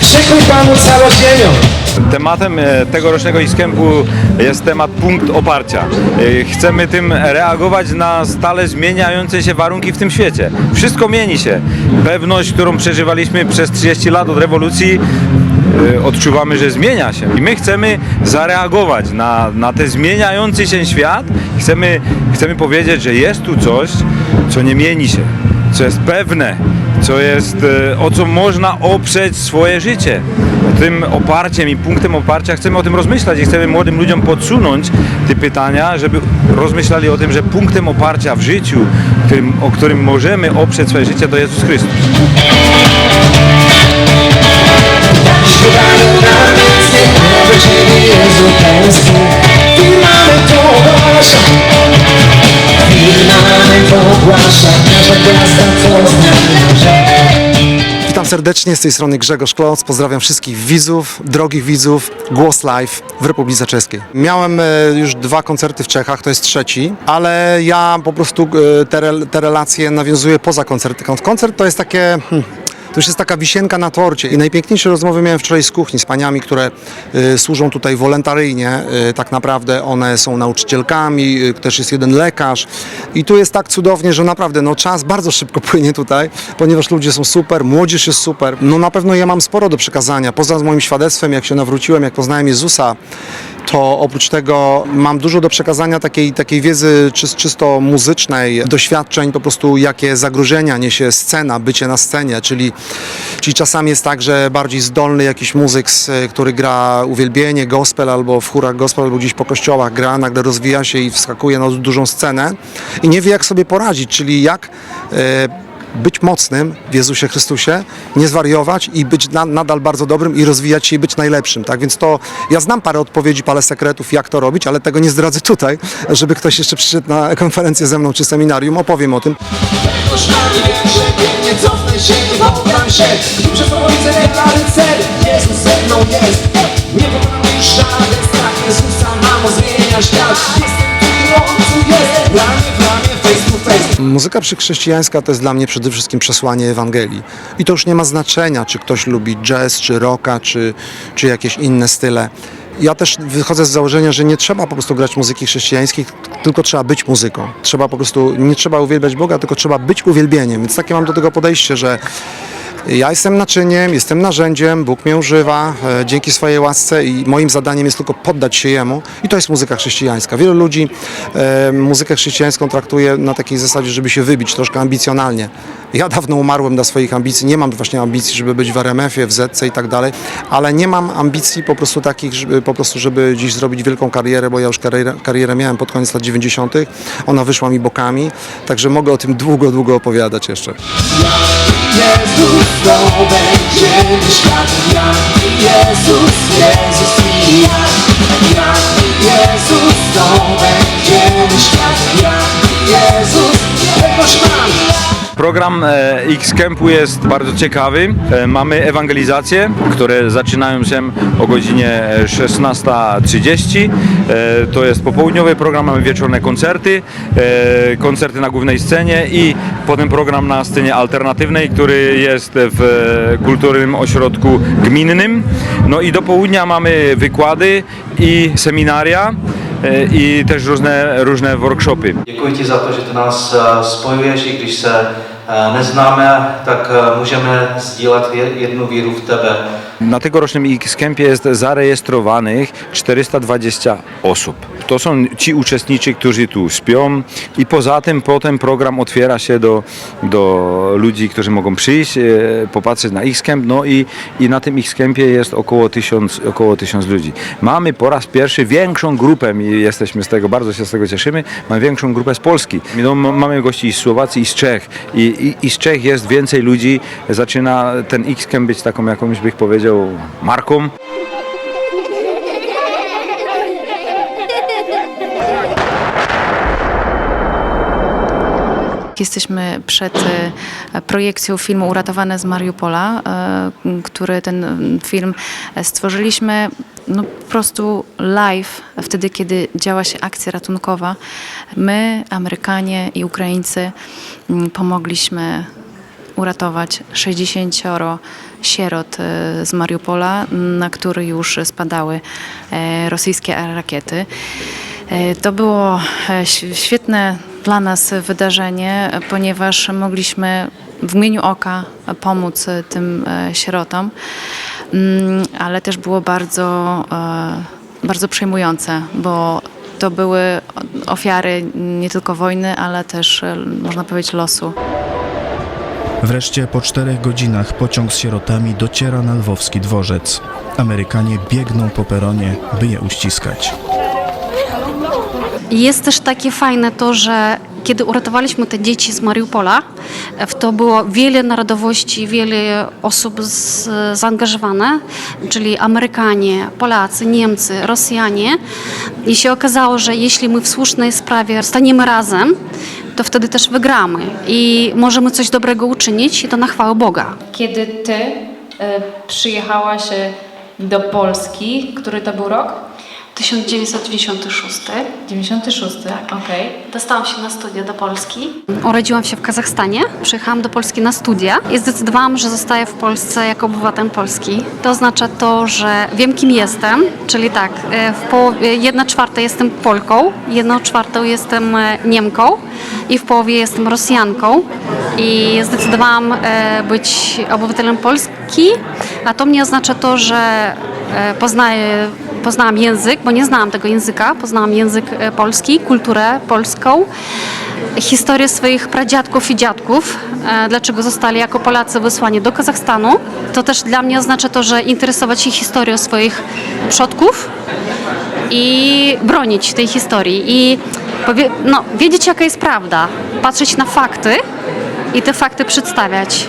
Krzykuj Panu całą ziemią. Tematem e, tegorocznego Iskempu jest temat punkt oparcia. E, Chcemy tym reagować na stale zmieniające się warunki w tym świecie. Wszystko mieni się. Pewność, którą przeżywaliśmy przez 30 lat od rewolucji, odczuwamy, że zmienia się. I my chcemy zareagować na, na ten zmieniający się świat. Chcemy, chcemy powiedzieć, że jest tu coś, co nie mieni się, co jest pewne, co jest, e, o co można oprzeć swoje życie. Tym oparciem i punktem oparcia chcemy o tym rozmyślać i chcemy młodym ludziom podsunąć te pytania, żeby rozmyślali o tym, że punktem oparcia w życiu, którym, o którym możemy oprzeć swoje życie, to Jezus Chrystus. Serdecznie, z tej strony Grzegorz Kloc. Pozdrawiam wszystkich widzów, drogich widzów Głos Live w Republice Czeskiej. Miałem e, już dwa koncerty w Czechach, to jest trzeci, ale ja po prostu e, te, rel- te relacje nawiązuję poza koncerty. Kon- Koncert to jest takie... Hmm, to już jest taka wisienka na torcie i najpiękniejsze rozmowy miałem wczoraj z kuchni, z paniami, które y, służą tutaj wolontaryjnie. Y, tak naprawdę one są nauczycielkami, y, też jest jeden lekarz i tu jest tak cudownie, że naprawdę no, czas bardzo szybko płynie tutaj, ponieważ ludzie są super, młodzież jest super. No na pewno ja mam sporo do przekazania. Poza moim świadectwem, jak się nawróciłem, jak poznałem Jezusa, to oprócz tego mam dużo do przekazania takiej, takiej wiedzy czys- czysto muzycznej, doświadczeń, po prostu jakie zagrożenia niesie scena, bycie na scenie, czyli, czyli czasami jest tak, że bardziej zdolny jakiś muzyk, który gra uwielbienie, gospel albo w chórach gospel, albo gdzieś po kościołach gra, nagle rozwija się i wskakuje na dużą scenę i nie wie jak sobie poradzić, czyli jak e, być mocnym w Jezusie Chrystusie, nie zwariować i być na, nadal bardzo dobrym i rozwijać się i być najlepszym. Tak więc to ja znam parę odpowiedzi, parę sekretów, jak to robić, ale tego nie zdradzę tutaj, żeby ktoś jeszcze przyszedł na konferencję ze mną czy seminarium, opowiem o tym. Wiem, Muzyka przychrześcijańska to jest dla mnie przede wszystkim przesłanie Ewangelii. I to już nie ma znaczenia, czy ktoś lubi jazz, czy rocka, czy, czy jakieś inne style. Ja też wychodzę z założenia, że nie trzeba po prostu grać muzyki chrześcijańskiej, tylko trzeba być muzyką. Trzeba po prostu, nie trzeba uwielbiać Boga, tylko trzeba być uwielbieniem. Więc takie mam do tego podejście, że ja jestem naczyniem, jestem narzędziem, Bóg mnie używa e, dzięki swojej łasce i moim zadaniem jest tylko poddać się Jemu i to jest muzyka chrześcijańska. Wielu ludzi e, muzykę chrześcijańską traktuje na takiej zasadzie, żeby się wybić troszkę ambicjonalnie. Ja dawno umarłem dla swoich ambicji, nie mam właśnie ambicji, żeby być w RMF-ie, w Zetce i tak dalej, ale nie mam ambicji po prostu takich, żeby, po prostu, żeby dziś zrobić wielką karierę, bo ja już karierę, karierę miałem pod koniec lat 90., ona wyszła mi bokami, także mogę o tym długo, długo opowiadać jeszcze. Jezus to będzie świat. Ja i Jezus, Jezus i ja Ja i Jezus to będzie świat. Ja i Jezus, tegoż mam Program e, X-Campu jest bardzo ciekawy. E, Mamy ewangelizacje, które zaczynają się o godzinie e, 16.30. E, To jest popołudniowy program, mamy wieczorne koncerty, koncerty na głównej scenie i potem program na scenie alternatywnej, który jest w kulturowym ośrodku gminnym. No i do południa mamy wykłady i seminaria i też różne, różne workshopy. Děkuji ti za to, že ty nás eh, spojuješ, i když se neznáme, tak eh, můžeme sdílet jednu víru v tebe. Na tegorocznym X-Campie jest zarejestrowanych 420 osób. To są ci uczestnicy, którzy tu śpią i poza tym potem program otwiera się do, do ludzi, którzy mogą przyjść, e, popatrzeć na X-Camp, no i, i na tym X-Campie jest około tysiąc, około tysiąc ludzi. Mamy po raz pierwszy większą grupę i jesteśmy z tego, bardzo się z tego cieszymy, mamy większą grupę z Polski. No, mamy gości z Słowacji i z Czech i, i, i z Czech jest więcej ludzi, zaczyna ten X-Camp być taką jakąś, bych powiedział, marką. Jesteśmy przed e, projekcją filmu Uratowane z Mariupola, e, który ten film e, stworzyliśmy no, po prostu live, wtedy kiedy działa się akcja ratunkowa. My, Amerykanie i Ukraińcy pomogliśmy uratować 60 sierot z Mariupola, na który już spadały rosyjskie rakiety. E, To było e, świetne dla nas wydarzenie, ponieważ mogliśmy w mieniu oka pomóc e, tym sierotom, Mm, ale też było bardzo, bardzo przejmujące, bo to były ofiary nie tylko wojny, ale też, można powiedzieć, losu. Wreszcie po czterech godzinach pociąg z sierotami dociera na lwowski dworzec. Amerykanie biegną po peronie, by je uściskać. Jest też takie fajne to, że kiedy uratowaliśmy te dzieci z Mariupola, w to było wiele narodowości, wiele osób z, zaangażowane, czyli Amerykanie, Polacy, Niemcy, Rosjanie. I się okazało, że jeśli my w słusznej sprawie staniemy razem, to wtedy też wygramy i możemy coś dobrego uczynić i to na chwałę Boga. Kiedy ty przyjechałaś e, do Polski, który to był rok? 1996. 96, okej. Dostałam się na studia do Polski. Urodziłam się w Kazachstanie, przyjechałam do Polski na studia i zdecydowałam, że zostaję w Polsce jako obywatel Polski. To oznacza to, że wiem kim jestem, czyli tak, e, w połowie, jedna czwarta jestem Polką, jedną czwartą jestem e, Niemką i w połowie jestem Rosjanką i zdecydowałam e, być obywatelem Polski, a to mnie oznacza to, że poznaję poznałam język, bo nie znałam tego języka, poznałam język e, polski, kulturę polską, historię swoich pradziadków i dziadków, e, dlaczego zostali jako Polacy wysłani do Kazachstanu. To też dla mnie oznacza to, że interesować się historią swoich przodków i bronić tej historii i no, wiedzieć jaka jest prawda, patrzeć na fakty i te fakty przedstawiać.